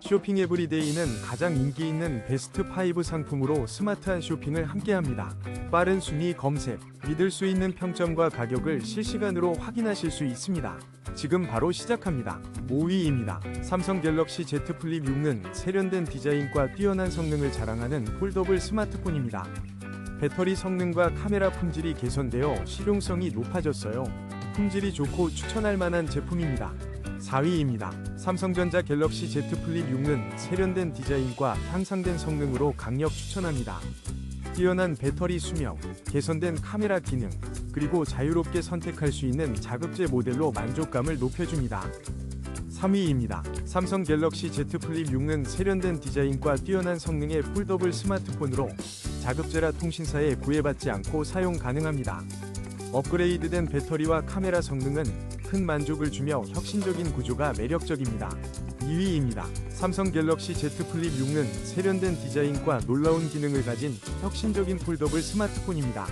쇼핑 에브리데이는 가장 인기 있는 베스트 5 상품으로 스마트한 쇼핑을 함께합니다. 빠른 순위 검색, 믿을 수 있는 평점과 가격을 실시간으로 확인하실 수 있습니다. 지금 바로 시작합니다. 5위입니다. 삼성 갤럭시 Z 플립 6는 세련된 디자인과 뛰어난 성능을 자랑하는 폴더블 스마트폰입니다. 배터리 성능과 카메라 품질이 개선되어 실용성이 높아졌어요. 품질이 좋고 추천할 만한 제품입니다. 4위입니다. 삼성전자 갤럭시 Z 플립 6는 세련된 디자인과 향상된 성능으로 강력 추천합니다. 뛰어난 배터리 수명, 개선된 카메라 기능, 그리고 자유롭게 선택할 수 있는 자급제 모델로 만족감을 높여줍니다. 3위입니다. 삼성 갤럭시 Z 플립 6는 세련된 디자인과 뛰어난 성능의 폴더블 스마트폰으로 자급제라 통신사에 구애받지 않고 사용 가능합니다. 업그레이드된 배터리와 카메라 성능은 큰 만족을 주며 혁신적인 구조가 매력적입니다. 2위입니다. 삼성 갤럭시 Z 플립 6는 세련된 디자인과 놀라운 기능을 가진 혁신적인 폴더블 스마트폰입니다.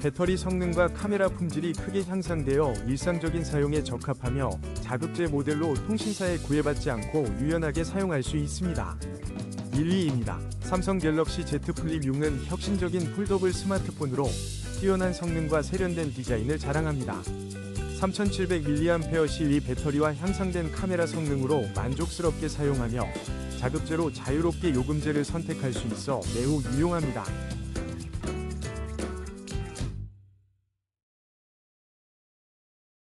배터리 성능과 카메라 품질이 크게 향상되어 일상적인 사용에 적합하며 자급제 모델로 통신사에 구애받지 않고 유연하게 사용할 수 있습니다. 1위입니다. 삼성 갤럭시 Z 플립 6는 혁신적인 폴더블 스마트폰으로 뛰어난 성능과 세련된 디자인을 자랑합니다. 3700mAh 실리 배터리와 향상된 카메라 성능으로 만족스럽게 사용하며 자급제로 자유롭게 요금제를 선택할 수 있어 매우 유용합니다.